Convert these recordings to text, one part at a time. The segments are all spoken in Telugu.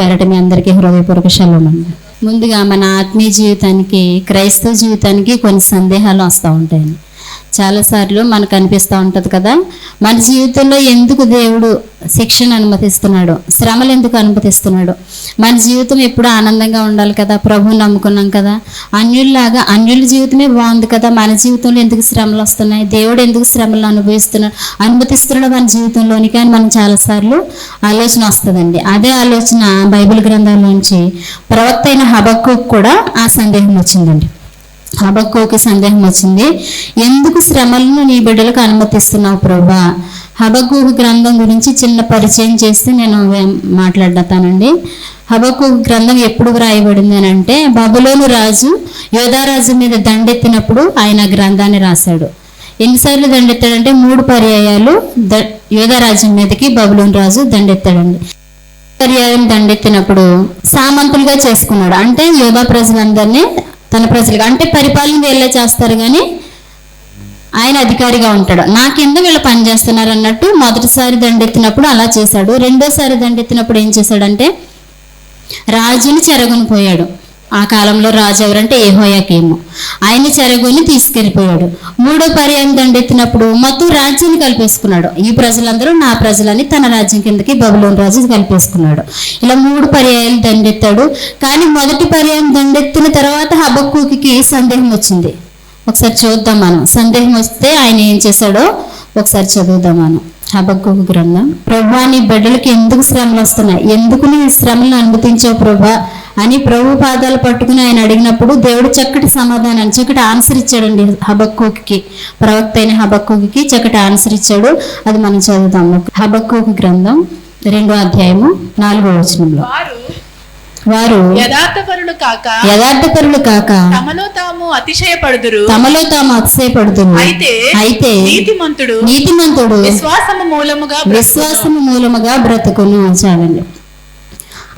పేరట మీ అందరికీ హృదయపూర్వక శలోమండి ముందుగా మన ఆత్మీయ జీవితానికి క్రైస్తవ జీవితానికి కొన్ని సందేహాలు వస్తూ ఉంటాయండి. చాలాసార్లు మనకు అనిపిస్తూ ఉంటుంది కదా. మన జీవితంలో ఎందుకు దేవుడు శిక్షణ అనుమతిస్తున్నాడు? శ్రమలు ఎందుకు అనుమతిస్తున్నాడు? మన జీవితం ఎప్పుడు ఆనందంగా ఉండాలి కదా ప్రభువు నమ్ముకున్నాం కదా. అన్యుల్లాగా అన్యుల జీవితమే బాగుంది కదా. మన జీవితంలో ఎందుకు శ్రమలు వస్తున్నాయి? దేవుడు ఎందుకు శ్రమలు అనుభవిస్తున్నాడు? అనుమతిస్తున్నాడు మన జీవితంలోని కానీ మనం చాలాసార్లు ఆలోచన వస్తుందండి. అదే ఆలోచన బైబిల్ గ్రంథంలోంచి ప్రవక్త అయిన హబక్కు కూడా ఆ సందేహం వచ్చిందండి. హబక్కోకి సందేహం వచ్చింది. ఎందుకు శ్రమలను నీ బిడ్డలకు అనుమతిస్తున్నావు ప్రభా? హబక్కు గ్రంథం గురించి చిన్న పరిచయం చేస్తే నేను మాట్లాడతానండి హబక్కు గ్రంథం ఎప్పుడు వ్రాయబడింది అని అంటే బబులోను రాజు యోధారాజు మీద దండెత్తినప్పుడు ఆయన గ్రంథాన్ని రాశాడు. ఎన్నిసార్లు దండెత్తాడంటే మూడు పర్యాయాలు ద యోధారాజ్యం మీదకి బబులోను రాజు దండెత్తాడండి. పర్యాయం దండెత్తినప్పుడు సామంతులుగా చేసుకున్నాడు. అంటే యోధా ప్రజలందరినీ తన ప్రజలుగా. అంటే పరిపాలన వీళ్ళే చేస్తారు కానీ ఆయన అధికారిగా ఉంటాడు. నా కింద వీళ్ళు పనిచేస్తున్నారు అన్నట్టు మొదటిసారి దండెత్తినప్పుడు అలా చేశాడు. రెండోసారి దండెత్తినప్పుడు ఏం చేశాడంటే రాజుని చెరగొనిపోయాడు. ఆ కాలంలో రాజు ఎవరంటే ఏహోయాకేమో ఆయన చెరగొని తీసుకెళ్ళిపోయాడు. మూడో పర్యాయం దండెత్తినప్పుడు మొత్తం రాజ్యాన్ని కలిపేసుకున్నాడు. ఈ ప్రజలందరూ నా ప్రజలని తన రాజ్యం కిందకి బబులోని రాజు కలిపేసుకున్నాడు. ఇలా మూడు పర్యాయాలు దండెత్తాడు. కానీ మొదటి పర్యాయం దండెత్తిన తర్వాత హబక్కుకి సందేహం వచ్చింది. ఒకసారి చూద్దాం మనం. సందేహం వస్తే ఆయన ఏం చేశాడో ఒకసారి చదువుదామాను. హబక్కు గ్రంథం. ప్రభా నీ బిడ్డలకి ఎందుకు శ్రమలు వస్తున్నాయి? ఎందుకు నీ శ్రమలను అనుమతించావు ప్రభా? అని ప్రభు పాదాలు పట్టుకుని ఆయన అడిగినప్పుడు దేవుడు చక్కటి సమాధానాన్ని చక్కటి ఆన్సర్ ఇచ్చాడండి హబక్కుకి ప్రవక్త అయిన హబక్కుకి చక్కటి ఆన్సర్ ఇచ్చాడు. అది మనం చదువుతాము హబక్కుకి గ్రంథం రెండో అధ్యాయము నాలుగో వచనంలో. వారు యథార్థపరులు కాక యథార్థపరులు కాక తమలో తాము అతిశయపడుదురు. తమలో తాము అతిశయపడుతున్నారు అయితే అయితే నీతిమంతుడు నీతిమంతుడు విశ్వాసము మూలముగా బ్రతుకును. విశ్వాసము మూలముగా బ్రతుకును చాలండి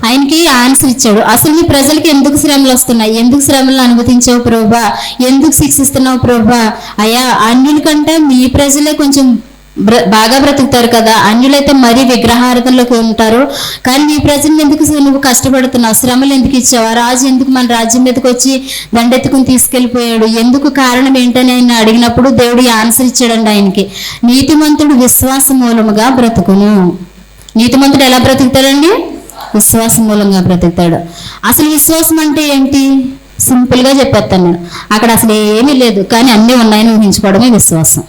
ఆయనకి ఆన్సర్ ఇచ్చాడు. అసలు నీ ప్రజలకి ఎందుకు శ్రమలు వస్తున్నాయి? ఎందుకు శ్రమలు అనుమతించావు ప్రభా? ఎందుకు శిక్షిస్తున్నావు ప్రభా? అయ్యా అన్యుల కంటే మీ ప్రజలే కొంచెం బాగా బ్రతుకుతారు కదా. అన్యులైతే మరీ విగ్రహార్థంలోకి ఉంటారు. కానీ నీ ప్రజలను ఎందుకు నువ్వు కష్టపడుతున్నావు? శ్రమలు ఎందుకు ఇచ్చావు? ఆ రాజు ఎందుకు మన రాజ్యం మీదకి వచ్చి దండెత్తుకుని తీసుకెళ్ళిపోయాడు ఎందుకు కారణం ఏంటని ఆయన అడిగినప్పుడు దేవుడు ఆన్సర్ ఇచ్చాడండి ఆయనకి. నీతిమంతుడు విశ్వాస మూలముగా బ్రతుకును. నీతిమంతుడు ఎలా బ్రతుకుతాడండి? విశ్వాసం మూలంగా బ్రతుకుతాడు. అసలు విశ్వాసం అంటే ఏంటి? సింపుల్గా చెప్పేస్తాను నేను. అక్కడ అసలు ఏమీ లేదు. కానీ అన్నీ ఉన్నాయని ఊహించుకోవడమే విశ్వాసం.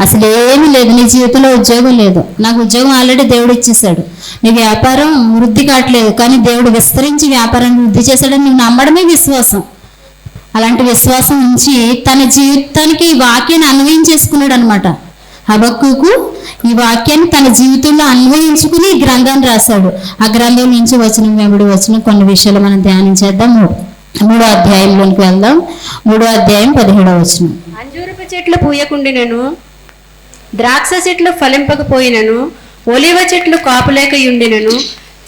అసలు ఏమీ లేదు. నీ జీవితంలో ఉద్యోగం లేదు. నాకు ఉద్యోగం ఆల్రెడీ దేవుడు ఇచ్చేసాడు నీ వ్యాపారం వృద్ధి కావట్లేదు. కానీ దేవుడు విస్తరించి వ్యాపారాన్ని వృద్ధి చేశాడని నువ్వు నమ్మడమే విశ్వాసం. అలాంటి విశ్వాసం ఉంచి తన జీవితానికి ఈ వాక్యాన్ని అన్వయించేసుకున్నాడు అనమాట హబక్కుకు ఈ వాక్యాన్ని తన జీవితంలో అన్వయించుకుని ఈ గ్రంథాన్ని రాశాడు. ఆ గ్రంథం నుంచి వచ్చిన వెంబడి వచ్చిన కొన్ని విషయాలు మనం ధ్యానం చేద్దాం మూడో అధ్యాయంలోనికి వెళ్దాం. మూడో అధ్యాయం పదిహేడవ వచనం. అంజూరపు చెట్లు పూయకుండినను. ద్రాక్ష చెట్లు ఫలింపకపోయినను ఒలివ చెట్లు కాపులేకయుండినను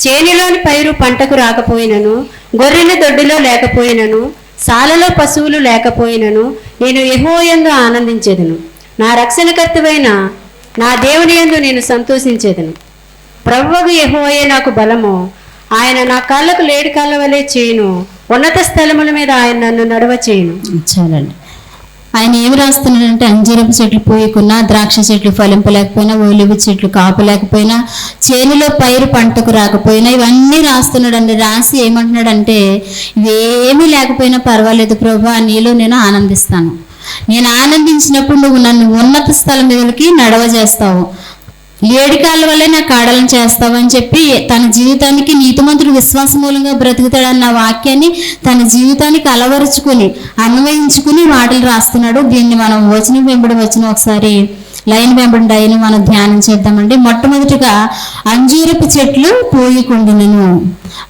చేనిలోని పైరు పంటకు రాకపోయినను గొర్రెల దొడ్డిలో లేకపోయినను సాలలో పశువులు లేకపోయినను నేను యహోయందు ఆనందించేదను. నా రక్షణకర్తవైన నా దేవుని యందు నేను సంతోషించేదను. ప్రభువుకు యహోయే నాకు బలము. ఆయన నా కాళ్ళకు లేడి కాళ్ళ వలె చేయును. ఉన్నత స్థలముల మీద ఆయన నన్ను నడవ చేయును చాలండి. ఆయన ఏమి రాస్తున్నాడంటే అంజీరపు చెట్లు పూయకున్నా ద్రాక్ష చెట్లు ఫలింపలేకపోయినా ఒలివ చెట్లు కాపలేకపోయినా చేనులో పైరు పంటకు రాకపోయినా ఇవన్నీ రాస్తున్నాడండి. రాసి ఏమంటున్నాడంటే ఇవేమీ లేకపోయినా పర్వాలేదు ప్రభా నీలో నేను ఆనందిస్తాను. నేను ఆనందించినప్పుడు నువ్వు నన్ను ఉన్నత స్థలం మీదకి నడవ ఏడు కాళ్ళ వల్లే నా కాడలను చేస్తావని చెప్పి తన జీవితానికి నీతిమంతుడు విశ్వాస మూలంగా బ్రతుకుతాడన్న వాక్యాన్ని తన జీవితానికి అలవరుచుకుని అన్వయించుకుని మాటలు రాస్తున్నాడు. దీన్ని మనం వచనం వెంబడి వచ్చిన ఒకసారి లైన్ వెంబడి డైని మనం ధ్యానం చేద్దామండి. మొట్టమొదటిగా అంజూరపు చెట్లు పూయకుండునను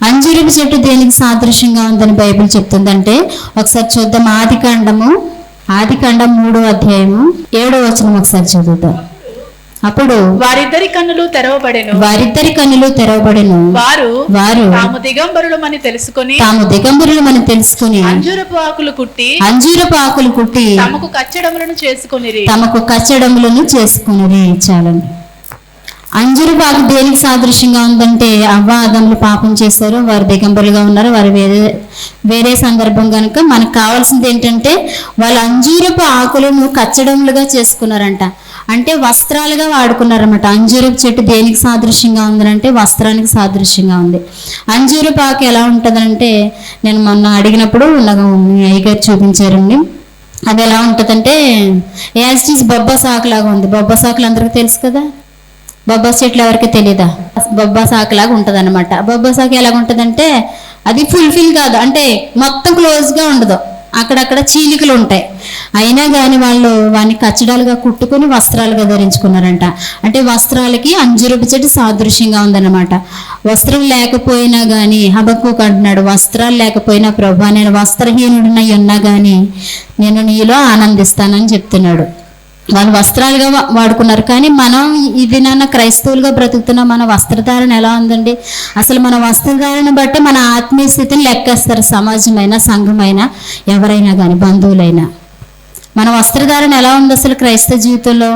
అంజూరపు చెట్టు దేనికి సాదృశ్యంగా ఉందని బైబిల్ చెప్తుందంటే ఒకసారి చూద్దాం. ఆది కాండము ఆది కాండం మూడో అధ్యాయము ఏడో వచనం ఒకసారి చదువుతాం అప్పుడు వారిద్దరి కన్నులు తెరవబడెను. వారిద్దరి కన్నులు తెరవబడెను. వారు వారు తాము దిగంబరులమని తెలుసుకొని తాము దిగంబరులు మనం తెలుసుకుని అంజూరపు ఆకులు కుట్టి అంజూరపు ఆకులు కుట్టి తమకు కచ్చడములను చేసుకొనిరి. తమకు కచ్చడములను చేసుకుని చాలండి. అంజురు పాకు దేనికి సాదృశ్యంగా ఉందంటే అవ్వ ఆదములు పాపం చేశారు వారు దిగంబరులుగా ఉన్నారు. వారు వేరే వేరే సందర్భం కనుక మనకు కావాల్సింది ఏంటంటే వాళ్ళ అంజూరపు ఆకులను కచ్చడములుగా చేసుకున్నారంట. అంటే వస్త్రాలుగా వాడుకున్నారన్నమాట. అంజూరపు చెట్టు దేనికి సాదృశ్యంగా ఉందంటే వస్త్రానికి సాదృశ్యంగా ఉంది. అంజూరపు ఆకు ఎలా ఉంటుందంటే నేను మొన్న అడిగినప్పుడు నాకు అయ్యగారు చూపించారండి. అది ఎలా ఉంటుందంటే యాస్టీస్ బొబ్బా సాకులాగా ఉంది. బొబ్బా సాకులు అందరికీ తెలుసు కదా? బొబ్బా చెట్లు ఎవరికి తెలియదా బొబ్బా సాకులాగా ఉంటుంది అనమాట బొబ్బా సాకు ఎలాగ ఉంటుందంటే అది ఫుల్ఫిల్ కాదు. అంటే మొత్తం క్లోజ్గా ఉండదు. అక్కడక్కడ చీలికలు ఉంటాయి. అయినా కానీ వాళ్ళు వాడిని కచ్చడాలుగా కుట్టుకొని వస్త్రాలుగా ధరించుకున్నారంట. అంటే వస్త్రాలకి అంజురపు చెట్టు సాదృశ్యంగా ఉందన్నమాట. వస్త్రం లేకపోయినా కానీ హబక్కు అంటున్నాడు వస్త్రాలు లేకపోయినా ప్రభా నేను వస్త్రహీనుడినై ఉన్నా కానీ నేను నీలో ఆనందిస్తానని చెప్తున్నాడు. వాళ్ళు వస్త్రాలుగా వాడుకున్నారు. కానీ మనం ఇది నాన్న క్రైస్తవులుగా బ్రతుకుతున్న మన వస్త్రధారణ ఎలా ఉందండి? అసలు మన వస్త్రధారణ బట్టి మన ఆత్మీయ స్థితిని లెక్కేస్తారు. సమాజమైనా సంఘమైనా ఎవరైనా కానీ బంధువులైనా. మన వస్త్రధారణ ఎలా ఉంది అసలు క్రైస్తవ జీవితంలో?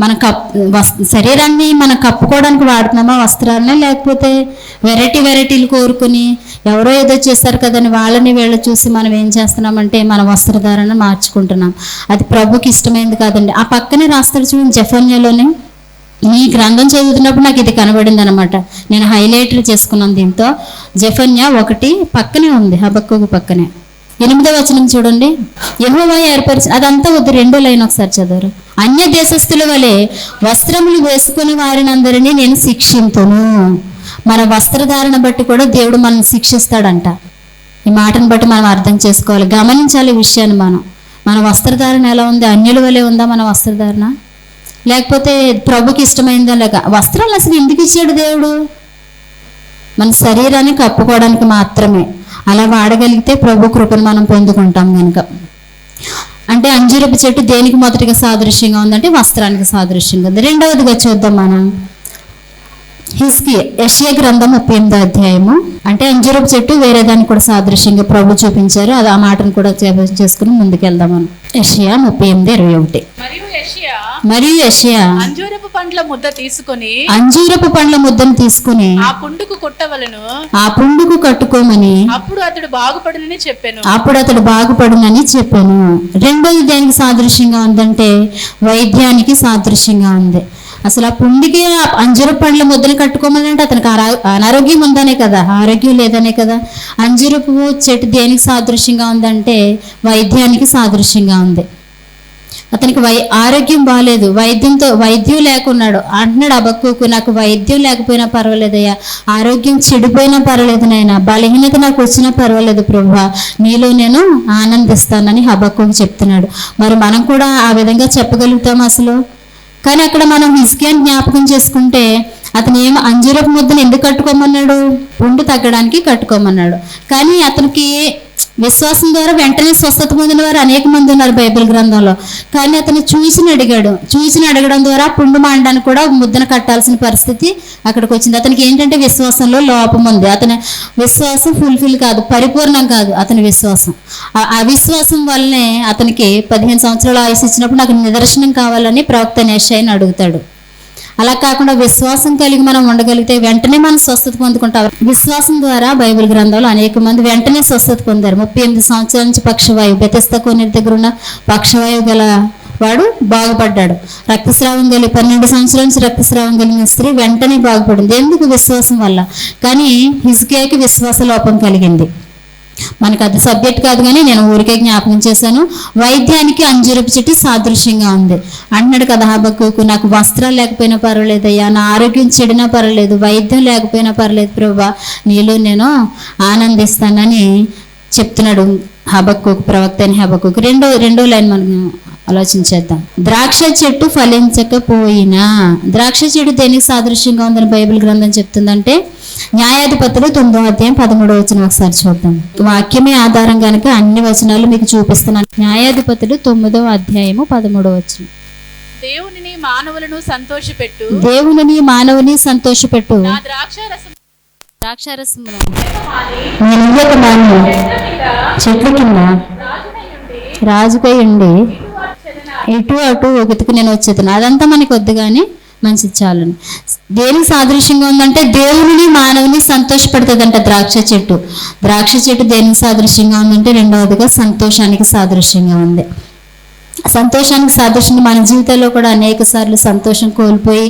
మన కప్ వస్ శరీరాన్ని మనం కప్పుకోవడానికి వాడుతున్నామా వస్త్రాలని? లేకపోతే వెరైటీ వెరైటీలు కోరుకుని ఎవరో ఏదో చేస్తారు కదని వాళ్ళని వీళ్ళు చూసి మనం ఏం చేస్తున్నామంటే మన వస్త్రధారణ మార్చుకుంటున్నాం. అది ప్రభుకి ఇష్టమైంది కాదండి. ఆ పక్కనే రాస్తారు చూడండి జఫన్యలోనే. ఈ గ్రంథం చదువుతున్నప్పుడు నాకు ఇది కనబడింది అనమాట నేను హైలైట్లు చేసుకున్నాను దీంతో. జఫన్య ఒకటి పక్కనే ఉంది హబక్కు పక్కనే. ఎనిమిదో వచనం చూడండి. యెహోవా ఏర్పరిచి అదంతా వద్దు రెండో లైన్ ఒకసారి చదవరు. అన్య దేశస్థుల వలె వస్త్రములు వేసుకుని వారినందరినీ నేను శిక్షింతును. మన వస్త్రధారణ బట్టి కూడా దేవుడు మనల్ని శిక్షిస్తాడంట. ఈ మాటను బట్టి మనం అర్థం చేసుకోవాలి. గమనించాలి ఈ విషయాన్ని మనం. మన వస్త్రధారణ ఎలా ఉంది? అన్యుల వలె ఉందా మన వస్త్రధారణ? లేకపోతే ప్రభుకి ఇష్టమైందా లేక? వస్త్రాలు అసలు ఎందుకు ఇచ్చాడు దేవుడు? మన శరీరాన్ని కప్పుకోవడానికి మాత్రమే. అలా వాడగలిగితే ప్రభు కృపను మనం పొందుకుంటాం కనుక అంటే అంజూరపు చెట్టు దేనికి మొదటిగా సాదృశ్యంగా ఉందంటే వస్త్రానికి సాదృశ్యంగా ఉంది. రెండవదిగా చూద్దాం మనం. హిస్కి యషియా గ్రంథం ముప్పై ఎనిమిదో అధ్యాయము. అంటే అంజూరపు చెట్టు వేరే దానికి కూడా సాదృశ్యంగా ప్రభు చూపించారు. అది ఆ మాటను కూడా చేసుకుని ముందుకెళ్దాం మనం యషియా ముప్పై ఎనిమిది ఇరవై ఒకటి. మరియు యషియా అంజూరపు పండ్ల ముద్ద తీసుకొని అంజూరపు పండ్ల ముద్దను తీసుకుని ఆ పుండుకు కుట్టవలను. ఆ పుండుకు కట్టుకోమని అప్పుడు అతడు బాగుపడునని చెప్పాను. అప్పుడు అతడు బాగుపడునని చెప్పాను. రెండోది దేనికి సాదృశ్యంగా ఉందంటే వైద్యానికి సాదృశ్యంగా ఉంది. అసలు ఆ పుండికి ఆ అంజూర పండ్ల ముద్దలు కట్టుకోమని అంటే అతనికి అనారోగ్యం ఉందనే కదా ఆరోగ్యం లేదనే కదా. అంజూరపు చెట్టు దేనికి సాదృశ్యంగా ఉందంటే వైద్యానికి సాదృశ్యంగా ఉంది. అతనికి వై ఆరోగ్యం బాగాలేదు వైద్యంతో వైద్యం లేకున్నాడు. అంటున్నాడు అబక్కుకు నాకు వైద్యం లేకపోయినా పర్వాలేదయ్యా. ఆరోగ్యం చెడిపోయినా పర్వాలేదు నాయన. బలహీనత నాకు వచ్చినా పర్వాలేదు ప్రభా. నీలో నేను ఆనందిస్తానని హబక్కుకు చెప్తున్నాడు. మరి మనం కూడా ఆ విధంగా చెప్పగలుగుతాం అసలు? కానీ అక్కడ మనం హిస్కియాని జ్ఞాపకం చేసుకుంటే అతను ఏం అంజూరపు ముద్దను ఎందుకు కట్టుకోమన్నాడు? పుండు తగ్గడానికి కట్టుకోమన్నాడు. కానీ అతనికి విశ్వాసం ద్వారా వెంటనే స్వస్థత పొందిన వారు అనేక మంది ఉన్నారు బైబిల్ గ్రంథంలో. కానీ అతను చూసిన అడిగాడు. చూసిని అడగడం ద్వారా పుండు మాండడానికి కూడా ముద్దను కట్టాల్సిన పరిస్థితి అక్కడికి వచ్చింది. అతనికి ఏంటంటే విశ్వాసంలో లోపం ఉంది. అతని విశ్వాసం ఫుల్ఫిల్ కాదు పరిపూర్ణం కాదు అతని విశ్వాసం. ఆ అవిశ్వాసం వల్లనే అతనికి పదిహేను సంవత్సరాల ఆయుష్ ఇచ్చినప్పుడు నాకు నిదర్శనం కావాలని ప్రవక్త నేషాయిని అడుగుతాడు. అలా కాకుండా విశ్వాసం కలిగి మనం ఉండగలిగితే వెంటనే మనం స్వస్థత పొందుకుంటాం. విశ్వాసం ద్వారా బైబిల్ గ్రంథంలో అనేక మంది వెంటనే స్వస్థత పొందారు. ముప్పై ఎనిమిది సంవత్సరాల నుంచి పక్షవాయువు బెతస్త కొన్ని దగ్గర ఉన్న పక్షవాయువు గల వాడు బాగుపడ్డాడు. రక్తస్రావం కలిగి పన్నెండు సంవత్సరాల నుంచి రక్తస్రావం కలిగిన స్త్రీ వెంటనే బాగుపడింది. ఎందుకు? విశ్వాసం వల్ల. కానీ హిజ్కియాకి విశ్వాస లోపం కలిగింది. మనకు అది సబ్జెక్ట్ కాదు కానీ నేను ఊరికే జ్ఞాపకం చేశాను. వైద్యానికి అంజురపు చెట్టు సాదృశ్యంగా ఉంది. అంటున్నాడు కదా బక్కు నాకు వస్త్రాలు లేకపోయినా పర్వాలేదయ్యా నా ఆరోగ్యం చెడినా పర్వాలేదు వైద్యం లేకపోయినా పర్లేదు ప్రభా నీలో నేను ఆనందిస్తానని చెప్తున్నాడు హబక్కుకు ప్రవక్త అని హబక్కుకు. రెండో రెండో లైన్ మనం ఆలోచించేద్దాం ద్రాక్ష చెట్టు ఫలించకపోయినా ద్రాక్ష చెట్టు దేనికి సాదృశ్యంగా ఉందని బైబిల్ గ్రంథం చెప్తుందంటే న్యాయాధిపతులు తొమ్మిదో అధ్యాయం పదమూడో వచనం ఒకసారి చూద్దాం. వాక్యమే ఆధారం కనుక అన్ని వచనాలు మీకు చూపిస్తున్నాను. న్యాయాధిపతులు తొమ్మిదో అధ్యాయము పదమూడో వచనం. దేవునిని మానవులను సంతోషపెట్టు. దేవుని మానవుని సంతోషపెట్టు. నా ద్రాక్ష రసం ద్రాక్షారసమును నేను ఇయ్యక మాను చెట్ల కింద రాజుపై ఉండి ఇటు అటు ఒకతికి నేను వచ్చేది అదంతా మనకి వద్దు కానీ మంచిది చాలని. దేనికి సాదృశ్యంగా ఉందంటే దేవుని మానవుని సంతోషపెడుతుందంట ద్రాక్ష చెట్టు. ద్రాక్ష చెట్టు దేనికి సాదృశ్యంగా ఉందంటే రెండవదిగా సంతోషానికి సాదృశ్యంగా ఉంది. సంతోషానికి సాదృశ్యంగా మన జీవితంలో కూడా అనేక సార్లు సంతోషం కోల్పోయి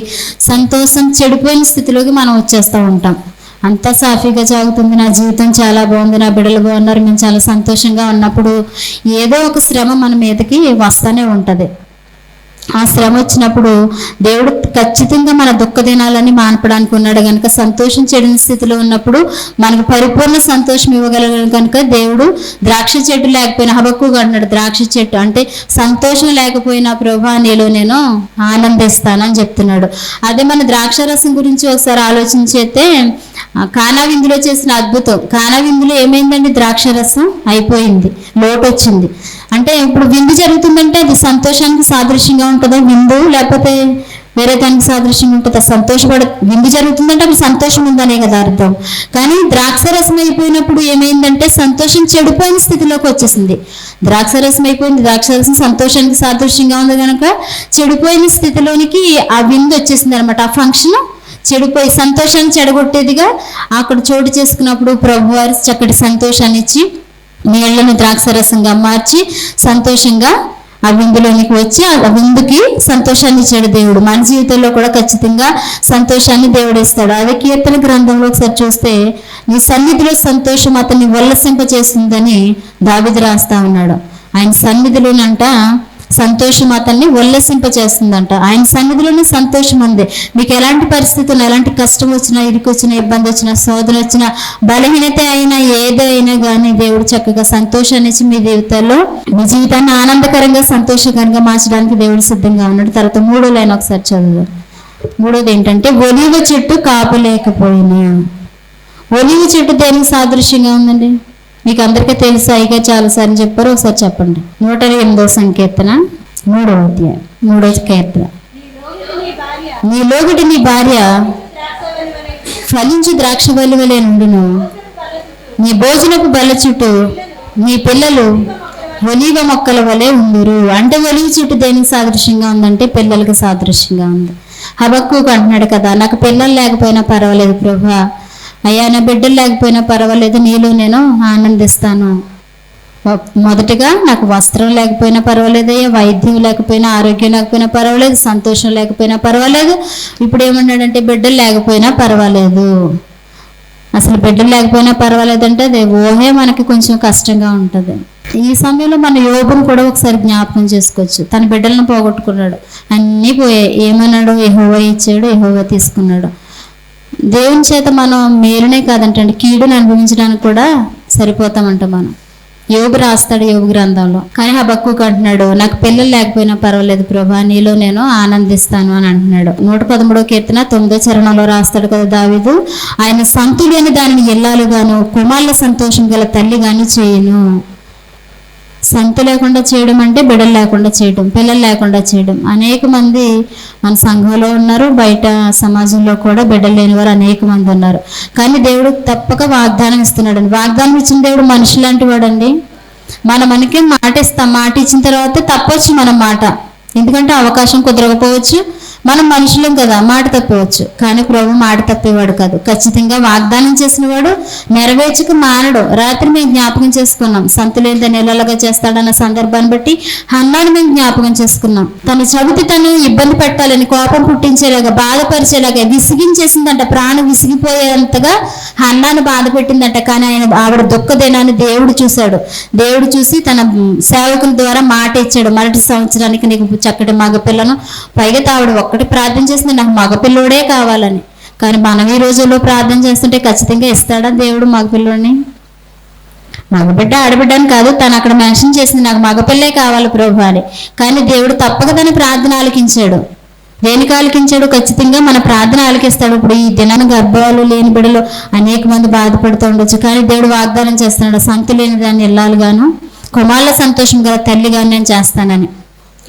సంతోషం చెడిపోయిన స్థితిలోకి మనం వచ్చేస్తూ ఉంటాం. అంతా సాఫీగా సాగుతుంది. నా జీవితం చాలా బాగుంది. నా బిడ్డలు బాగున్నారు. మేము చాలా సంతోషంగా ఉన్నప్పుడు ఏదో ఒక శ్రమ మన మీదకి వస్తూనే ఉంటుంది. ఆ శ్రమ వచ్చినప్పుడు దేవుడు ఖచ్చితంగా మన దుఃఖ దినాలని మానపడానికి ఉన్నాడు కనుక సంతోషం చెడిన స్థితిలో ఉన్నప్పుడు మనకు పరిపూర్ణ సంతోషం ఇవ్వగలగను కనుక దేవుడు ద్రాక్ష చెట్టు లేకపోయినా హబక్కుగా అంటున్నాడు ద్రాక్ష చెట్టు. అంటే సంతోషం లేకపోయినా ప్రభా నీలో నేను ఆనందిస్తానని చెప్తున్నాడు. అదే మన ద్రాక్ష రసం గురించి ఒకసారి ఆలోచించైతే కానా విందులో చేసిన అద్భుతం. కానా విందులో ఏమైందండి? ద్రాక్ష రసం అయిపోయింది. లోటు వచ్చింది అంటే ఇప్పుడు విందు జరుగుతుందంటే అది సంతోషానికి సాదృశ్యంగా ఉంటుందా విందు? లేకపోతే వేరే దానికి సాదృశ్యంగా ఉంటుందా? సంతోషపడ విందు జరుగుతుందంటే అప్పుడు సంతోషం ఉందనే కదా అర్థం. కానీ ద్రాక్ష రసం అయిపోయినప్పుడు ఏమైందంటే సంతోషం చెడిపోయిన స్థితిలోకి వచ్చేసింది. ద్రాక్ష రసం అయిపోయింది. ద్రాక్ష రసం సంతోషానికి సాదృశ్యంగా ఉంది కనుక చెడిపోయిన స్థితిలోనికి ఆ విందు వచ్చేసింది అనమాట ఆ ఫంక్షన్ చెడిపోయి సంతోషాన్ని చెడగొట్టేదిగా అక్కడ చోటు చేసుకున్నప్పుడు ప్రభువారి చక్కటి సంతోషాన్ని ఇచ్చి నీళ్ళను ద్రాక్షరసంగా మార్చి సంతోషంగా ఆ విందులోనికి వచ్చి ఆ విందుకి సంతోషాన్ని ఇచ్చాడు దేవుడు. మన జీవితంలో కూడా ఖచ్చితంగా సంతోషాన్ని దేవుడు ఇస్తాడు అదే కీర్తన గ్రంథంలో ఒకసారి చూస్తే నీ సన్నిధిలో సంతోషం అతన్ని ఉల్లసింపచేస్తుందని దావిది రాస్తా ఉన్నాడు. ఆయన సన్నిధిలోనంట సంతోషం అతన్ని ఒల్లసింపచేస్తుందంట ఆయన సన్నిధిలోనే సంతోషం ఉంది. మీకు ఎలాంటి పరిస్థితులు ఎలాంటి కష్టం వచ్చినా ఇరుకు వచ్చినా ఇబ్బంది వచ్చినా శోధన వచ్చినా బలహీనత అయినా ఏదైనా కానీ దేవుడు చక్కగా సంతోషాన్ని ఇచ్చి మీ జీవితాల్లో మీ జీవితాన్ని ఆనందకరంగా సంతోషకరంగా మార్చడానికి దేవుడు సిద్ధంగా ఉన్నాడు. తర్వాత మూడో లైన్ ఒకసారి చదువు మూడోది ఏంటంటే ఒలివ చెట్టు కాపలేకపోయినా. ఒలివ చెట్టు దేనికి సాదృశ్యంగా ఉందండి? మీకు అందరికీ తెలుసు? అయిగా చాలాసార్లు చెప్పారు ఒకసారి చెప్పండి. నూట ఎనిమిదో సంకీర్తన మూడో అధ్యాయం మూడో కీర్తన నీలోగుటి నీ భార్య ఫలించి ద్రాక్ష బలి వలె నుండును. నీ భోజనపు బల చుట్టూ నీ పిల్లలు ఒలివ మొక్కల వలె ఉందురు అంటే ఒలివ చుట్టూ దేనికి సాదృశ్యంగా ఉందంటే పిల్లలకు సాదృశ్యంగా ఉంది. హబక్కు అంటున్నాడు కదా నాకు పిల్లలు లేకపోయినా పర్వాలేదు ప్రభా. అయ్యా నా బిడ్డలు లేకపోయినా పర్వాలేదు నీలో నేను ఆనందిస్తాను. మొదటగా నాకు వస్త్రం లేకపోయినా పర్వాలేదు అయ్యా వైద్యం లేకపోయినా ఆరోగ్యం లేకపోయినా పర్వాలేదు సంతోషం లేకపోయినా పర్వాలేదు. ఇప్పుడు ఏమన్నాడంటే బిడ్డలు లేకపోయినా పర్వాలేదు. అసలు బిడ్డలు లేకపోయినా పర్వాలేదంటే అది ఊహే మనకి కొంచెం కష్టంగా ఉంటుంది. ఈ సమయంలో మన యోగును కూడా ఒకసారి జ్ఞాపకం చేసుకోవచ్చు. తన బిడ్డలను పోగొట్టుకున్నాడు. అన్నీ పోయాయి. ఏమన్నాడు? ఎహోవా ఇచ్చాడు ఎహోవా తీసుకున్నాడు. దేవుని చేత మనం మేలునే కాదంటండి కీడును అనుభవించడానికి కూడా సరిపోతామంట మనం. యోగు రాస్తాడు యోగు గ్రంథంలో. కానీ హబక్కు అంటున్నాడు నాకు పిల్లలు లేకపోయినా పర్వాలేదు ప్రభా నీలో నేను ఆనందిస్తాను అని అంటున్నాడు. నూట పదమూడో కీర్తన తొమ్మిదో చరణంలో రాస్తాడు కదా దావిదు ఆయన సంతులేని దానిని ఎల్లాలుగాను కుమార్ల సంతోషం గల తల్లిగాను చేయను. సంత లేకుండా చేయడం అంటే బిడ్డలు లేకుండా చేయడం పిల్లలు లేకుండా చేయడం. అనేక మంది మన సంఘంలో ఉన్నారు బయట సమాజంలో కూడా బిడ్డలు లేని వారు అనేక మంది ఉన్నారు. కానీ దేవుడు తప్పక వాగ్దానం ఇస్తున్నాడు వాగ్దానం ఇచ్చిన దేవుడు మనిషి లాంటి వాడండి. మన మనకి మాట ఇస్తాం మాట ఇచ్చిన తర్వాత తప్పొచ్చు మన మాట. ఎందుకంటే అవకాశం కుదరకపోవచ్చు మనం మనుషులం కదా మాట తప్పవచ్చు. కానీ ప్రభు మాట తప్పేవాడు కాదు. ఖచ్చితంగా వాగ్దానం చేసిన వాడు నెరవేర్చక మానడు. రాత్రి మేము జ్ఞాపకం చేసుకున్నాం. సంతులేంత నెలలుగా చేస్తాడన్న సందర్భాన్ని బట్టి హన్నాను మేము జ్ఞాపకం చేసుకున్నాం. తన చవితి తను ఇబ్బంది పెట్టాలని కోపం పుట్టించేలాగా బాధపరిచేలాగా విసిగించేసిందంట. ప్రాణం విసిగిపోయేంతగా హన్నాను బాధ పెట్టిందంట. కానీ ఆయన ఆవిడ దుఃఖదేనాన్ని దేవుడు చూశాడు. దేవుడు చూసి తన సేవకుల ద్వారా మాట ఇచ్చాడు. మొదటి సంవత్సరానికి నీకు చక్కటి మగ పిల్లను పైగా ఆవిడ ఒక్కటి ప్రార్థన చేసింది నాకు మగపిల్లోడే కావాలని. కానీ మనం ఈ రోజుల్లో ప్రార్థన చేస్తుంటే ఖచ్చితంగా ఇస్తాడా దేవుడు మగపిల్లోని మగబిడ్డ ఆడబిడ్డ అని కాదు తను అక్కడ మెన్షన్ చేసింది నాకు మగపిల్లే కావాలి ప్రభు అని. కానీ దేవుడు తప్పక తన ప్రార్థన ఆలకించాడు. దేనికి ఆలకించాడు ఖచ్చితంగా మన ప్రార్థన ఆలకిస్తాడు. ఇప్పుడు ఈ దినాన గర్భాలు లేని బిడ్డలు అనేక మంది బాధపడుతూ ఉండొచ్చు. కానీ దేవుడు వాగ్దానం చేస్తున్నాడు సంతు లేని దాన్ని ఇల్లాలుగాను కుమారుల సంతోషం గల తల్లిగా నేను చేస్తానని.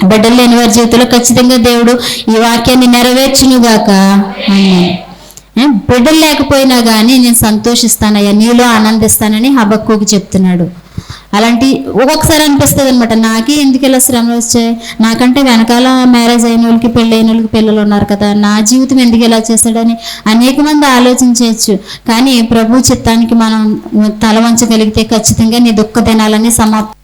బిడ్డలు లేని వారి జీవితంలో ఖచ్చితంగా దేవుడు ఈ వాక్యాన్ని నెరవేర్చునుగాక. బిడ్డలు లేకపోయినా కానీ నేను సంతోషిస్తానయ్యా నీలో ఆనందిస్తానని హబక్కుకి చెప్తున్నాడు. అలాంటి ఒక్కొక్కసారి అనిపిస్తుంది అనమాట నాకే ఎందుకు ఇలా శ్రమలు వచ్చాయి? నాకంటే వెనకాల మ్యారేజ్ అయిన వాళ్ళకి పెళ్ళి అయిన వాళ్ళకి పిల్లలు ఉన్నారు కదా నా జీవితం ఎందుకు ఇలా చేస్తాడని అనేక మంది ఆలోచించవచ్చు. కానీ ప్రభు చిత్తానికి మనం తల వంచగలిగితే ఖచ్చితంగా నీ దుఃఖ తినాలని సమాప్తం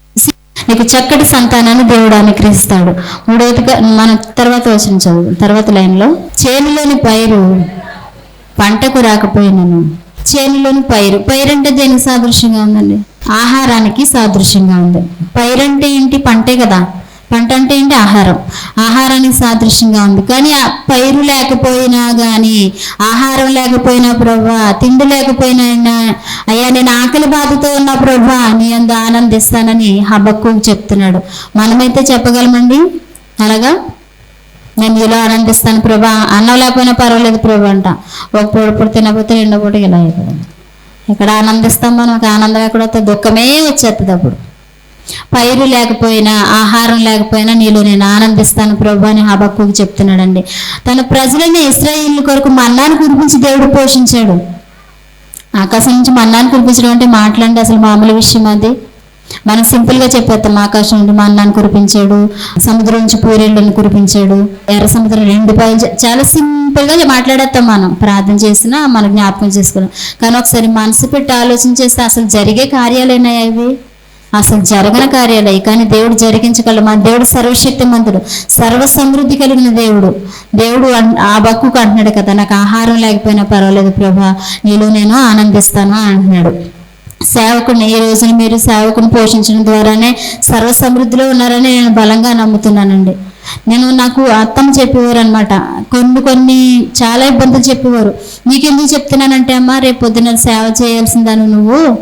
నీకు చక్కటి సంతానాన్ని దేవుడు అనుగ్రహిస్తాడు. మూడవదిగా మన తర్వాత వచ్చిన చదువు తర్వాత లైన్లో చేనులోని పైరు పంటకు రాకపోయినను. చేనులోని పైరు పైరు అంటే దేనికి సాదృశ్యంగా ఉందండి? ఆహారానికి సాదృశ్యంగా ఉంది. పైరు అంటే ఏంటి? పంటే కదా. పంట అంటే ఏంటి? ఆహారం. ఆహారానికి సాదృశ్యంగా ఉంది. కానీ పైరు లేకపోయినా కానీ ఆహారం లేకపోయినా ప్రభా తిండి లేకపోయినా అయ్యా నేను ఆకలి బాధతో ఉన్న ప్రభా నీ అందు ఆనందిస్తానని హబక్కు చెప్తున్నాడు. మనమైతే చెప్పగలమండి? అలాగా? నేను ఇలా ఆనందిస్తాను ప్రభా. అన్నం లేకపోయినా పర్వాలేదు ప్రభా అంట. ఒక పూట పూట తినకపోతే రెండో పూట ఇలా అయిపోయింది ఇక్కడ ఆనందిస్తాం మనకు ఆనందం ఎక్కడ వస్తుంది దుఃఖమే వచ్చేస్తుంది అప్పుడు. పైరు లేకపోయినా ఆహారం లేకపోయినా నీలో నేను ఆనందిస్తాను. ప్రభు అని హబక్కు చెప్తున్నాడండి. తన ప్రజలని ఇస్రాయిల్ కొరకు మన్నాను కురిపించి దేవుడు పోషించాడు. ఆకాశం నుంచి మన్నాను కురిపించడం అంటే మాట్లాడండి అసలు మామూలు విషయం అది. మనం సింపుల్గా చెప్పేస్తాం ఆకాశం నుండి మన్నాను కురిపించాడు సముద్రం నుంచి పూరేళ్ళని కురిపించాడు ఎర్ర సముద్రం రెండు పై చాలా సింపుల్గా మాట్లాడేస్తాం మనం. ప్రార్థన చేసినా మనం జ్ఞాపకం చేసుకున్నాం కానీ ఒకసారి మనసు పెట్టి ఆలోచన చేస్తే అసలు జరిగే కార్యాలేనా అవి అసలు జరగని కార్యాలయ కానీ దేవుడు జరిగించగలడు. మన దేవుడు సర్వశక్తిమంతుడు సర్వ సమృద్ధి కలిగిన దేవుడు. దేవుడు అన్- ఆ బక్కుకు అంటున్నాడు కదా నాకు ఆహారం లేకపోయినా పర్వాలేదు ప్రభా నీలో నేను ఆనందిస్తాను అంటున్నాడు. సేవకుని ఈ రోజున మీరు సేవకుని పోషించడం ద్వారానే సర్వ సమృద్ధిలో ఉన్నారని నేను బలంగా నమ్ముతున్నానండి. నేను నాకు అత్తమ్మ చెప్పేవారు అనమాట కొన్ని కొన్ని చాలా ఇబ్బందులు చెప్పేవారు. నీకెందుకు చెప్తున్నానంటే అమ్మా రేపు పొద్దున సేవ చేయాల్సిందాను నువ్వు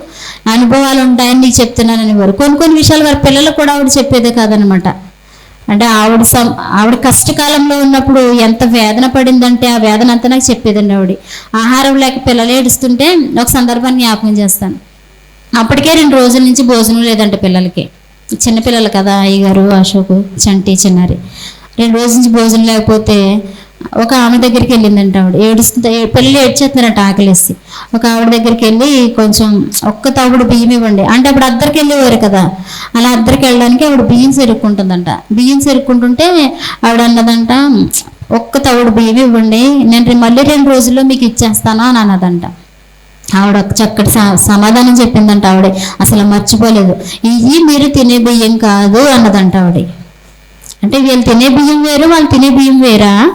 అనుభవాలు ఉంటాయని నీకు చెప్తున్నాను అనేవారు కొన్ని కొన్ని విషయాలు వారి పిల్లలకు కూడా ఆవిడ చెప్పేదే కాదనమాట అంటే ఆవిడ సం ఆవిడ కష్టకాలంలో ఉన్నప్పుడు ఎంత వేదన పడిందంటే ఆ వేదన అంతా నాకు చెప్పేదండి ఆవిడ. ఆహారం లేక పిల్లలు ఏడుస్తుంటే ఒక సందర్భాన్ని జ్ఞాపకం చేస్తాను. అప్పటికే రెండు రోజుల నుంచి భోజనం లేదంట పిల్లలకి. చిన్నపిల్లలు కదా అయ్యగారు అశోక్ చంటి చిన్నారి. రెండు రోజుల నుంచి భోజనం లేకపోతే ఒక ఆమె దగ్గరికి వెళ్ళిందంట ఆవిడ. ఏడుస్తుంది పిల్లలు ఏడ్చేస్తున్నారంట ఆకలేసి. ఒక ఆవిడ దగ్గరికి వెళ్ళి కొంచెం ఒక్క తవుడు బియ్యం ఇవ్వండి. అంటే అప్పుడు అద్దరికి వెళ్ళేవారు కదా. అలా అద్దరికి వెళ్ళడానికి ఆవిడ బియ్యం సెరుక్కుంటుందంట. బియ్యం సెరుక్కుంటుంటే ఆవిడ అన్నదంట ఒక్క తవుడు బియ్యం ఇవ్వండి. నేను మళ్ళీ రెండు రోజుల్లో మీకు ఇచ్చేస్తాను అని అన్నదంట. ఆవిడ ఒక చక్కటి స- సమాధానం చెప్పిందంట ఆవిడ. అసలు మర్చిపోలేదు. ఇవి మీరు తినే బియ్యం కాదు అన్నదంట ఆవిడ. అంటే వీళ్ళు తినే బియ్యం వేరు వాళ్ళు తినే బియ్యం వేరా?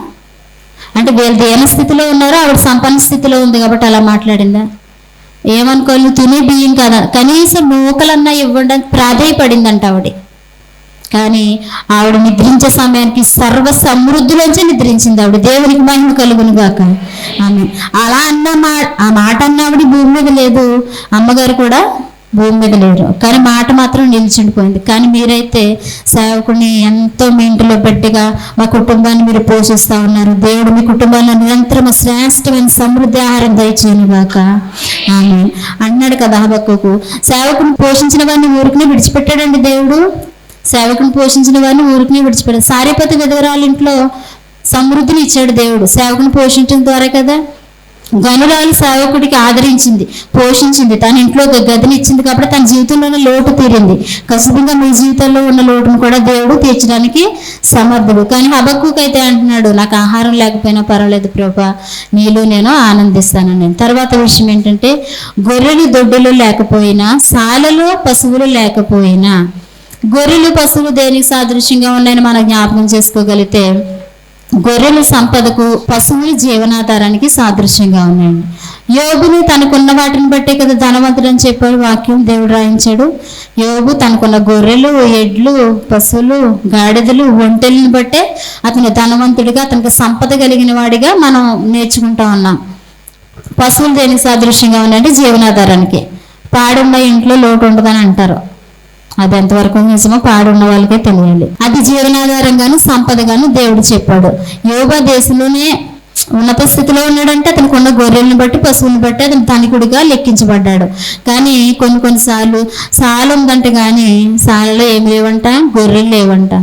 అంటే వీళ్ళు దేని స్థితిలో ఉన్నారో ఆవిడ సంపన్న స్థితిలో ఉంది కాబట్టి అలా మాట్లాడిందా? ఏమనుకోవాలి? తినే బియ్యం కదా? కనీసం నూకలన్నా ఇవ్వండి ప్రాధేయపడిందంట ఆవిడ. కానీ ఆవిడ నిద్రించే సమయానికి సర్వ సమృద్ధిలోంచి నిద్రించింది ఆవిడ. దేవునికి మహిమ కలుగును గాక. ఆమె అలా అన్న మా ఆ మాట అన్న ఆవిడ భూమి మీద లేదు. అమ్మగారు కూడా భూమి మీద లేరు. కానీ మాట మాత్రం నిలిచిండిపోయింది. కానీ మీరైతే సేవకుని ఎంతో మీ ఇంటిలో పెట్టిగా మా కుటుంబాన్ని మీరు పోషిస్తూ ఉన్నారు. దేవుడు మీ కుటుంబాన్ని నిరంతరం శ్రేష్టమైన సమృద్ధి ఆహారం దయచేయను గాక ఆమె అన్నాడు కదా హబక్కుకు. సేవకుని పోషించిన వారిని ఊరికి విడిచిపెట్టాడండి దేవుడు. సేవకుని పోషించిన వారిని ఊరికి విడిచిపెట్టాడు. సారీపతి విధవరాలు ఇంట్లో సమృద్ధిని ఇచ్చాడు దేవుడు. సేవకుని పోషించడం ద్వారా కదా. గనురాలు సేవకుడికి ఆదరించింది పోషించింది తన ఇంట్లో ఒక ఇచ్చింది కాబట్టి తన జీవితంలో ఉన్న లోటు తీరింది. ఖచ్చితంగా మీ జీవితంలో ఉన్న లోటును కూడా దేవుడు తీర్చడానికి సమర్థుడు. కానీ హబక్కుకి అయితే అంటున్నాడు నాకు ఆహారం లేకపోయినా పర్వాలేదు ప్రభా నీలో నేను ఆనందిస్తాను నేను తర్వాత విషయం ఏంటంటే గొర్రెలు దొడ్డులు లేకపోయినా సాలలో పశువులు లేకపోయినా గొర్రెలు పశువులు దేనికి సాదృశ్యంగా ఉన్నాయని మనం జ్ఞాపకం చేసుకోగలిగితే గొర్రెల సంపదకు పశువుల జీవనాధారానికి సాదృశ్యంగా ఉన్నాయండి. యోగుని తనకున్న వాటిని బట్టే కదా ధనవంతుడు అని చెప్పాడు వాక్యం దేవుడు రాయించాడు. యోగు తనకున్న గొర్రెలు ఎడ్లు పశువులు గాడిదలు ఒంటెలను బట్టే అతను ధనవంతుడిగా అతనికి సంపద కలిగిన వాడిగా మనం నేర్చుకుంటా ఉన్నాం. పశువులు దేనికి సాదృశ్యంగా ఉన్నాయంటే జీవనాధారానికి. పాడున్న ఇంట్లో లోటు ఉండదని అంటారు. అది ఎంతవరకు నిజమో పాడున్న వాళ్ళకే తెలియాలి. అది జీవనాధారంగాను సంపదగాను దేవుడు చెప్పాడు. యోగా దేశంలోనే ఉన్నత స్థితిలో ఉన్నాడంటే అతనికి ఉన్న గొర్రెలను బట్టి పశువులను బట్టి అతను ధనికుడిగా లెక్కించబడ్డాడు. కానీ కొన్ని కొన్నిసార్లు సాలు ఉందంట కానీ సాలలో ఏమి లేవంట గొర్రెలు లేవంట.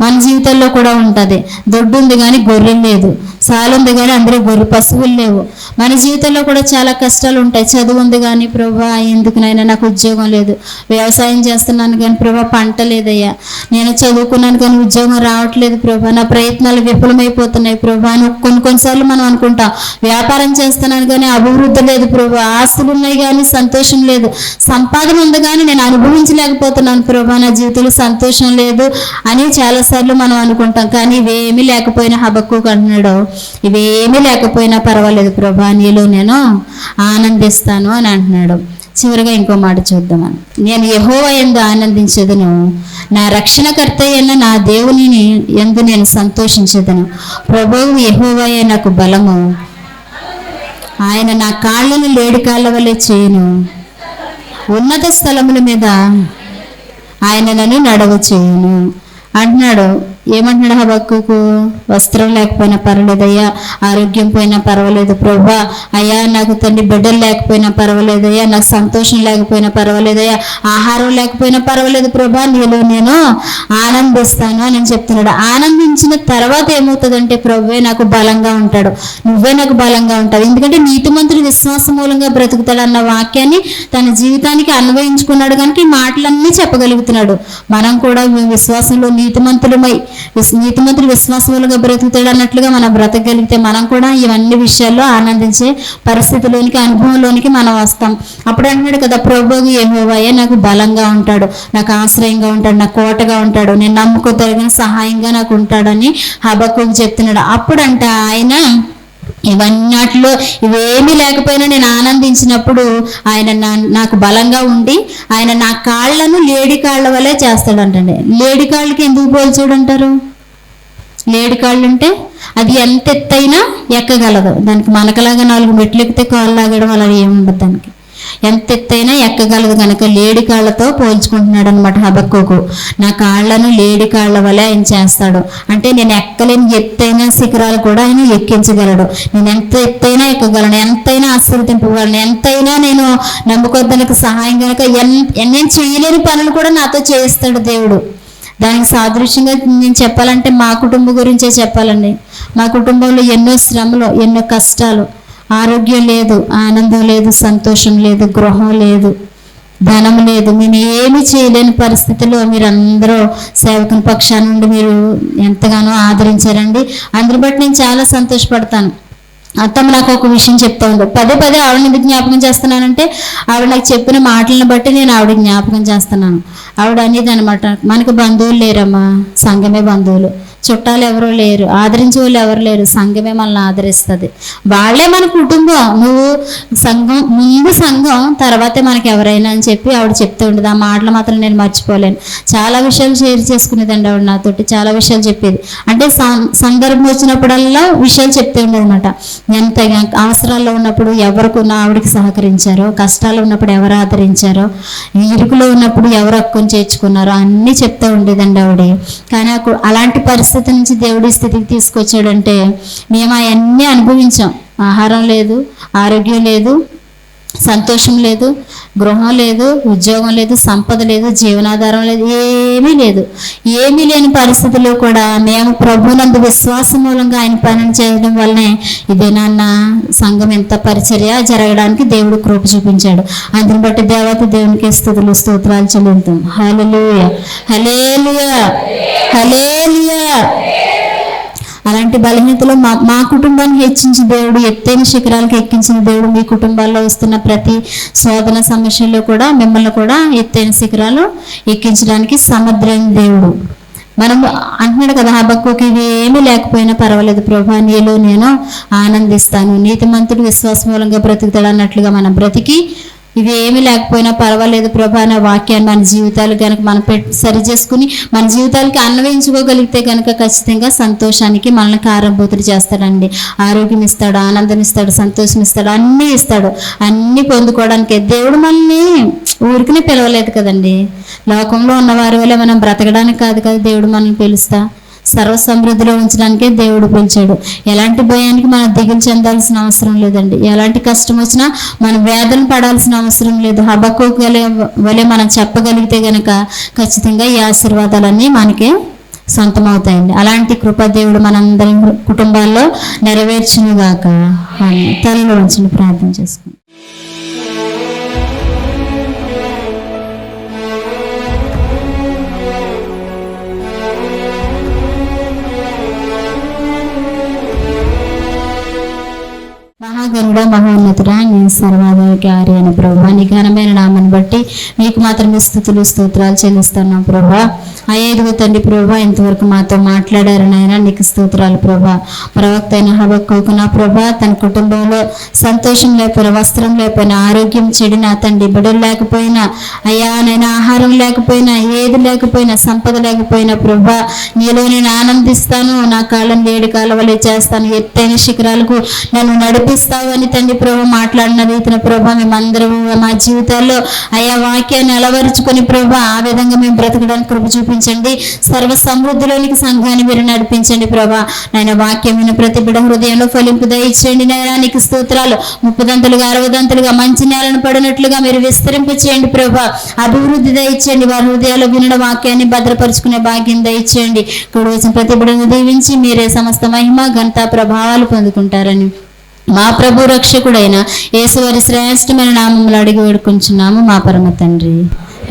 మన జీవితంలో కూడా ఉంటుంది. దొడ్డు ఉంది కానీ గొర్రెం లేదు. సాలు ఉంది కానీ అందరూ గొర్రె పశువులు లేవు. మన జీవితంలో కూడా చాలా కష్టాలు ఉంటాయి చదువు ఉంది కానీ ప్రభా ఎందుకునైనా నాకు ఉద్యోగం లేదు. వ్యవసాయం చేస్తున్నాను కానీ ప్రభా పంట లేదయ్యా. నేను చదువుకున్నాను కానీ ఉద్యోగం రావట్లేదు ప్రభా. నా ప్రయత్నాలు విఫలమైపోతున్నాయి ప్రభా. అని కొన్ని కొన్నిసార్లు మనం అనుకుంటాం. వ్యాపారం చేస్తున్నాను కానీ అభివృద్ధి లేదు ప్రభా. ఆస్తులు ఉన్నాయి కానీ సంతోషం లేదు. సంపాదన ఉంది కానీ నేను అనుభవించలేకపోతున్నాను ప్రభా. నా జీవితంలో సంతోషం లేదు అని చాలాసార్లు మనం అనుకుంటాం కానీ ఇవేమీ లేకపోయినా హబక్కు అంటున్నాడు. ఇవేమీ లేకపోయినా పర్వాలేదు ప్రభా నీలో నేను ఆనందిస్తాను అని అంటున్నాడు. చివరిగా ఇంకో మాట చూద్దామని. నేను యహోవ ఎందు ఆనందించదును. నా రక్షణకర్త అయిన నా దేవునిని ఎందు నేను సంతోషించదను. ప్రభువు యహోవయే నాకు బలము. ఆయన నా కాళ్ళను లేడి కాళ్ళ వలె చేయను. ఉన్నత స్థలముల మీద ఆయన నన్ను నడవ చేయను. అంటున్నాడు. ఏమంటున్నాడు హబక్కుకు? వస్త్రం లేకపోయినా పర్వాలేదయ్యా ఆరోగ్యం పోయినా పర్వాలేదు ప్రభా అయ్యా నాకు తండ్రి బిడ్డలు లేకపోయినా పర్వాలేదయ్యా నాకు సంతోషం లేకపోయినా పర్వాలేదయ్యా ఆహారం లేకపోయినా పర్వాలేదు ప్రభా నీలో నేను ఆనందిస్తాను అని చెప్తున్నాడు. ఆనందించిన తర్వాత ఏమవుతుందంటే ప్రభువే నాకు బలంగా ఉంటాడు. నువ్వే నాకు బలంగా ఉంటావు. ఎందుకంటే నీతిమంతుడు విశ్వాస మూలంగా బ్రతుకుతాడు అన్న వాక్యాన్ని తన జీవితానికి అన్వయించుకున్నాడు కనుక ఈ మాటలన్నీ చెప్పగలుగుతున్నాడు. మనం కూడా మేము విశ్వాసంలో నీతిమంతులమై విస్- నీతిమంతుడు విశ్వాసములుగా బ్రతుకుతాడు అన్నట్లుగా మనం బ్రతకగలిగితే మనం కూడా ఇవన్నీ విషయాల్లో ఆనందించే పరిస్థితిలోనికి అనుభవంలోనికి మనం వస్తాం. అప్పుడు అంటున్నాడు కదా ప్రభువు యెహోవాయే నాకు బలంగా ఉంటాడు నాకు ఆశ్రయంగా ఉంటాడు నాకు కోటగా ఉంటాడు నేను నమ్ముకోదగిన సహాయంగా నాకు ఉంటాడని హబక్కు చెప్తున్నాడు. అప్పుడంట ఆయన ఇవన్నట్లో ఇవేమీ లేకపోయినా నేను ఆనందించినప్పుడు ఆయన నా- నాకు బలంగా ఉండి ఆయన నా కాళ్ళను లేడి కాళ్ళ వలె చేస్తాడంటండి. లేడి కాళ్ళకి ఎందుకు పోల్చాడంటారు? లేడి కాళ్ళు అంటే అది ఎంత ఎత్తైనా ఎక్కగలదు. దానికి మనకలాగా నాలుగు మెట్లు ఎక్కితే కాళ్ళు లాగడం అలా ఏముండదు దానికి. ఎంత ఎత్తైనా ఎక్కగలదు కనుక లేడి కాళ్ళతో పోల్చుకుంటున్నాడు అనమాట హబక్కుకు. నా కాళ్ళను లేడి కాళ్ళ వలె ఆయన చేస్తాడు. అంటే నేను ఎక్కలేని ఎత్తైన శిఖరాలు కూడా ఆయన ఎక్కించగలడు. నేను ఎంత ఎత్తైనా ఎక్కగలను ఎంతైనా ఆశీర్వదింపగలను ఎంతైనా నేను నమ్ముకోద్దానికి సహాయం కనుక ఎన్ నేను చేయలేని పనులు కూడా నాతో చేయిస్తాడు దేవుడు. దానికి సాదృశ్యంగా నేను చెప్పాలంటే మా కుటుంబం గురించే చెప్పాలండి. మా కుటుంబంలో ఎన్నో శ్రమలు ఎన్నో కష్టాలు. ఆరోగ్యం లేదు ఆనందం లేదు సంతోషం లేదు గృహం లేదు ధనం లేదు. నేను ఏమి చేయలేని పరిస్థితిలో మీరు అందరూ సేవకుని పక్షాన నుండి మీరు ఎంతగానో ఆదరించారండి. అందుని బట్టి నేను చాలా సంతోషపడతాను. అత్తమ్మ నాకు ఒక విషయం చెప్తా ఉంది. పదే పదే ఆవిడని ఎందుకు జ్ఞాపకం చేస్తున్నానంటే ఆవిడ నాకు చెప్పిన మాటలను బట్టి నేను ఆవిడ జ్ఞాపకం చేస్తున్నాను. ఆవిడ అనేది అనమాట మనకు బంధువులు లేరమ్మా సంఘమే బంధువులు. చుట్టాలు ఎవరూ లేరు ఆదరించే వాళ్ళు ఎవరు లేరు సంఘమే మనల్ని ఆదరిస్తుంది. వాళ్ళే మన కుటుంబం. నువ్వు సంఘం ముందు సంఘం తర్వాతే మనకి ఎవరైనా అని చెప్పి ఆవిడ చెప్తూ ఉండేది. ఆ మాటలు మాత్రం నేను మర్చిపోలేను. చాలా విషయాలు షేర్ చేసుకునేదండి ఆవిడ నాతోటి. చాలా విషయాలు చెప్పేది. అంటే సం- సందర్భం వచ్చినప్పుడల్లా విషయాలు చెప్తూ ఉండేది అనమాట ఎంత అవసరాల్లో ఉన్నప్పుడు ఎవరికి ఉన్న ఆవిడకి సహకరించారో కష్టాలు ఉన్నప్పుడు ఎవరు ఆదరించారో ఇరుకులో ఉన్నప్పుడు ఎవరు హక్కుని చేర్చుకున్నారో అన్నీ చెప్తూ ఉండేదండి ఆవిడ. కానీ అలాంటి పరిస్థితి నుంచి దేవుడి స్థితికి తీసుకొచ్చాడంటే మేము అవన్నీ అనుభవించాం. ఆహారం లేదు ఆరోగ్యం లేదు సంతోషం లేదు గృహం లేదు ఉద్యోగం లేదు సంపద లేదు జీవనాధారం లేదు ఏమీ లేదు. ఏమీ లేని పరిస్థితుల్లో కూడా మేము ప్రభునందు విశ్వాసం మూలంగా ఆయన పనులు చేయడం వల్లనే ఇదే నాన్న సంఘం ఎంత పరిచర్య జరగడానికి దేవుడు కృప చూపించాడు. అందుని బట్టి దేవత దేవునికి స్థుతులు స్తోత్రాలు చెల్లిద్దాం. హల్లెలూయ. హలేలుయ హలేలుయ అలాంటి బలహీనతలో మా మా కుటుంబాన్ని హెచ్చించిన దేవుడు ఎత్తైన శిఖరాలకు ఎక్కించిన దేవుడు మీ కుటుంబాల్లో వస్తున్న ప్రతి శోధన సమస్యల్లో కూడా మిమ్మల్ని కూడా ఎత్తైన శిఖరాలు ఎక్కించడానికి సమర్థమైన దేవుడు. మనం అంటున్నాడు కదా హబక్కుకి ఇవి ఏమీ లేకపోయినా పర్వాలేదు ప్రభా నీలో నేను ఆనందిస్తాను. నీతిమంతుడు విశ్వాస మూలంగా బ్రతుకుతాడు అన్నట్లుగా మనం బ్రతికి ఇవి లేకపోయినా పర్వాలేదు ప్రభా అనే వాక్యాన్ని మన జీవితాలు కనుక మనం సరి చేసుకుని మన జీవితాలకి అన్వయించుకోగలిగితే కనుక ఖచ్చితంగా సంతోషానికి మనల్ని కారంభూతులు చేస్తాడండి. ఆరోగ్యం ఇస్తాడు ఆనందం ఇస్తాడు సంతోషం ఇస్తాడు అన్నీ ఇస్తాడు. అన్నీ పొందుకోవడానికి దేవుడు మనల్ని ఊరికనే పిలవలేదు కదండి. లోకంలో ఉన్న వారి వల్ల మనం బ్రతకడానికి కాదు కదా దేవుడు మనల్ని పిలుస్తా. సర్వ సమృద్ధిలో ఉంచడానికే దేవుడు పిలిచాడు. ఎలాంటి భయానికి మనం దిగులు చెందాల్సిన అవసరం లేదండి. ఎలాంటి కష్టం వచ్చినా మనం వేదన పడాల్సిన అవసరం లేదు. హబకు వలె మనం చెప్పగలిగితే గనక ఖచ్చితంగా ఈ ఆశీర్వాదాలన్నీ మనకి సొంతమవుతాయండి. అలాంటి కృపాదేవుడు మనందరి కుటుంబాల్లో నెరవేర్చునుగాక. ఆమేన్. తలలో ప్రార్థన చేసుకుంటాం మహోన్నతుడా నీ సర్వాధికారి అని ప్రభా. నీ ఘనమైన నామని బట్టి మీకు మాత్రమే స్థుతులు స్తోత్రాలు చెల్లిస్తున్నాం ప్రభా. అయ్యేదిగో తండ్రి ప్రభా ఇంతవరకు మాతో మాట్లాడారు నాయన. నీకు స్తోత్రాలు ప్రభా. ప్రవక్త అయిన హబక్కు నా ప్రభా తన కుటుంబంలో సంతోషం లేకపోయినా వస్త్రం లేకపోయినా ఆరోగ్యం చెడినా తండ్రి బిడ్డలు లేకపోయినా అయ్యా నేను ఆహారం లేకపోయినా ఏది లేకపోయినా సంపద లేకపోయినా ప్రభా నీలో నేను ఆనందిస్తాను. నా కాళ్ళని ఏడు కాలవలే చేస్తాను. ఎత్తైన శిఖరాలకు నన్ను నడిపిస్తావు అని తండ్రి ప్రభా మాట్లాడిన రీతిన ప్రభా మేమందరం మా జీవితాల్లో అయ్యా వాక్యాన్ని అలవరుచుకొని ప్రభా ఆ విధంగా మేము బ్రతకడానికి కృప నడిపించండి. సర్వ సమృద్ధిలోనికి సంఘాన్ని మీరు నడిపించండి ప్రభా. నాయన వాక్యమైన ప్రతి బిడ హృదయంలో ఫలింపు దయచేయండి. నయనానికి స్తోత్రాలు. ముప్పదంతలుగా అరవదంతలుగా మంచి నేలను పడినట్లుగా మీరు విస్తరింపచేయండి ప్రభా. అభివృద్ధి దయచేయండి. వారి హృదయాల్లో వినడం వాక్యాన్ని భద్రపరుచుకునే భాగ్యం దయచేయండి. ఇక్కడ వచ్చిన ప్రతి బిడను దీవించి మీరే సమస్త మహిమ ఘనత ప్రభావాలు పొందుకుంటారని మా ప్రభు రక్షకుడైన యేసువారి శ్రేష్టమైన నామములు అడిగి వేడుకుంటున్నాము మా పరమ తండ్రి.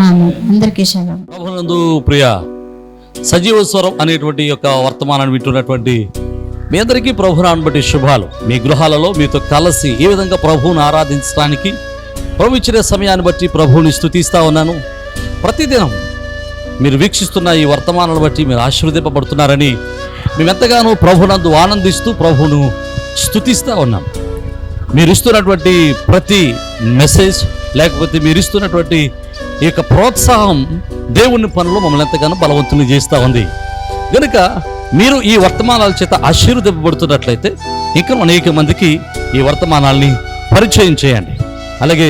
అందరికీ ప్రభునందు ప్రియ సజీవ స్వరం అనేటువంటి యొక్క వర్తమానాన్ని వింటున్నటువంటి మీ అందరికీ ప్రభునాన్ని బట్టి శుభాలు. మీ గృహాలలో మీతో కలిసి ఏ విధంగా ప్రభువును ఆరాధించడానికి ప్రభు ఇచ్చిన సమయాన్ని బట్టి ప్రభువుని స్థుతిస్తా ఉన్నాను. ప్రతిదినం మీరు వీక్షిస్తున్న ఈ వర్తమానాలను బట్టి మీరు ఆశీర్వదింపబడుతున్నారని మేమెంతగానో ప్రభునందు ఆనందిస్తూ ప్రభువును స్థుతిస్తూ ఉన్నాం. మీరు ఇస్తున్నటువంటి ప్రతి మెసేజ్ లేకపోతే మీరు ఇస్తున్నటువంటి ఈ యొక్క ప్రోత్సాహం దేవుని పనులు మమ్మల్ని ఎంతగానో బలవంతుని చేస్తూ ఉంది. కనుక మీరు ఈ వర్తమానాల చేత ఆశీర్వదింపబడుతున్నట్లయితే ఇంకా అనేక మందికి ఈ వర్తమానాల్ని పరిచయం చేయండి. అలాగే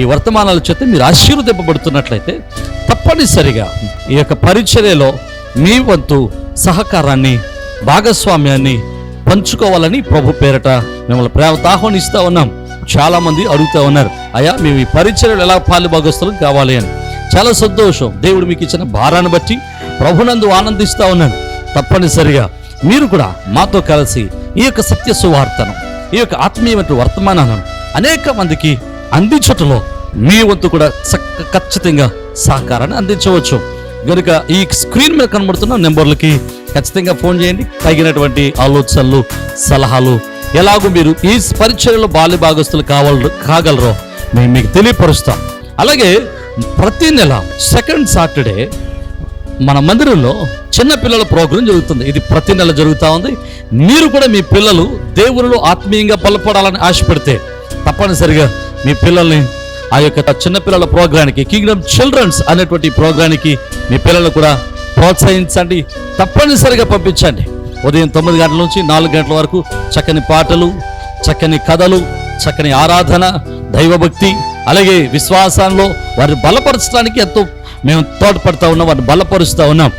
ఈ వర్తమానాల చేత మీరు ఆశీర్వదింపబడుతున్నట్లయితే తప్పనిసరిగా ఈ యొక్క పరిచర్యలో మీ వంతు సహకారాన్ని భాగస్వామ్యాన్ని పంచుకోవాలని ప్రభు పేరట మిమ్మల్ని ప్రేమతో ఆహ్వానిస్తూ ఉన్నాం. చాలామంది అడుగుతూ ఉన్నారు అయ్యా మేము ఈ పరిచయలు ఎలా పాలు భాగస్తులం కావాలి అని. చాలా సంతోషం దేవుడు మీకు ఇచ్చిన భారాన్ని బట్టి ప్రభునందు ఆనందిస్తూ ఉన్నాను తప్పనిసరిగా మీరు కూడా మాతో కలిసి ఈ యొక్క సత్య సువార్తను ఈ యొక్క ఆత్మీయమైన వర్తమానాలను అనేక మందికి అందించటంలో మీ వంతు కూడా చక్క ఖచ్చితంగా సహకారాన్ని అందించవచ్చు. కనుక ఈ స్క్రీన్ మీద కనబడుతున్న నెంబర్లకి ఖచ్చితంగా ఫోన్ చేయండి. తగినటువంటి ఆలోచనలు సలహాలు ఎలాగో మీరు ఈ పరిచయలో బాల్య భాగస్తులు కావాల కాగలరో మేము మీకు తెలియపరుస్తాం. అలాగే ప్రతి నెల సెకండ్ సాటర్డే మన మందిరంలో చిన్న పిల్లల ప్రోగ్రాం జరుగుతుంది. ఇది ప్రతి నెల జరుగుతూ ఉంది. మీరు కూడా మీ పిల్లలు దేవుళ్ళు ఆత్మీయంగా బలపడాలని ఆశపడితే తప్పనిసరిగా మీ పిల్లల్ని ఆ యొక్క చిన్నపిల్లల ప్రోగ్రానికి కింగ్డమ్ చిల్డ్రన్స్ అనేటువంటి ప్రోగ్రానికి మీ పిల్లలు కూడా ప్రోత్సహించండి. తప్పనిసరిగా పంపించండి. ఉదయం తొమ్మిది గంటల నుంచి నాలుగు గంటల వరకు చక్కని పాటలు చక్కని కథలు చక్కని ఆరాధన దైవభక్తి అలాగే విశ్వాసంలో వారిని బలపరచడానికి ఎంతో మేము తోడ్పడతా ఉన్నాం వారిని బలపరుస్తూ ఉన్నాం.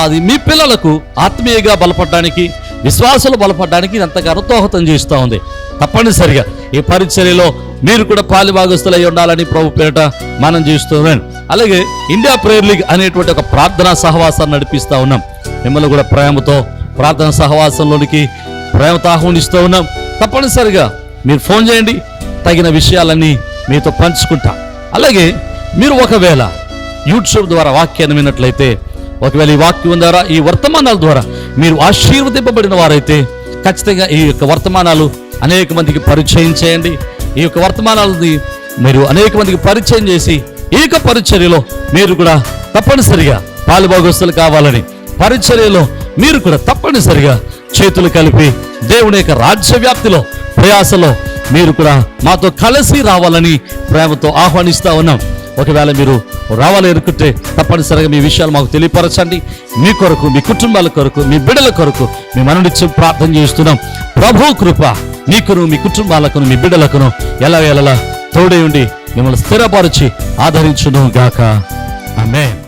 అది మీ పిల్లలకు ఆత్మీయంగా బలపడడానికి విశ్వాసాలు బలపడడానికి ఎంతగానో దోహదం చేస్తూ ఉంది. తప్పనిసరిగా ఈ పరిచర్యలో మీరు కూడా పాలిభాగస్తులై ఉండాలని ప్రభు పేరిట మనం చేస్తున్నాను అలాగే ఇండియా ప్రేయర్ లీగ్ అనేటువంటి ఒక ప్రార్థనా సహవాసాన్ని నడిపిస్తూ ఉన్నాం. మిమ్మల్ని కూడా ప్రేమతో ప్రార్థన సహవాసంలోనికి ప్రేమతో ఆహ్వానిస్తూ ఉన్నాం. తప్పనిసరిగా మీరు ఫోన్ చేయండి. తగిన విషయాలన్నీ మీతో పంచుకుంటా. అలాగే మీరు ఒకవేళ యూట్యూబ్ ద్వారా వాక్యాన్ని విన్నట్లయితే ఒకవేళ ఈ వాక్యం ద్వారా ఈ వర్తమానాల ద్వారా మీరు ఆశీర్వదింపబడిన వారైతే ఖచ్చితంగా ఈ యొక్క వర్తమానాలు అనేక మందికి పరిచయం చేయండి. ఈ యొక్క వర్తమానాలని మీరు అనేక మందికి పరిచయం చేసి ఈ యొక్క పరిచర్యలో మీరు కూడా తప్పనిసరిగా పాలుభాగస్తులు కావాలని పరిచర్యలో మీరు కూడా తప్పనిసరిగా చేతులు కలిపి దేవుని యొక్క రాజ్య వ్యాప్తిలో ప్రయాసలో మీరు కూడా మాతో కలిసి రావాలని ప్రేమతో ఆహ్వానిస్తూ ఉన్నాం. ఒకవేళ మీరు రావాలి అనుకుంటే తప్పనిసరిగా మీ విషయాలు మాకు తెలియపరచండి. మీ కొరకు మీ కుటుంబాల కొరకు మీ బిడ్డల కొరకు మీ మననిచ్చి ప్రార్థన చేస్తున్నాం. ప్రభు కృప మీకును మీ కుటుంబాలకును మీ బిడ్డలకును ఎలా ఎలా తోడే ఉండి మిమ్మల్ని స్థిరపరిచి ఆదరించును గాక. ఆమెన్.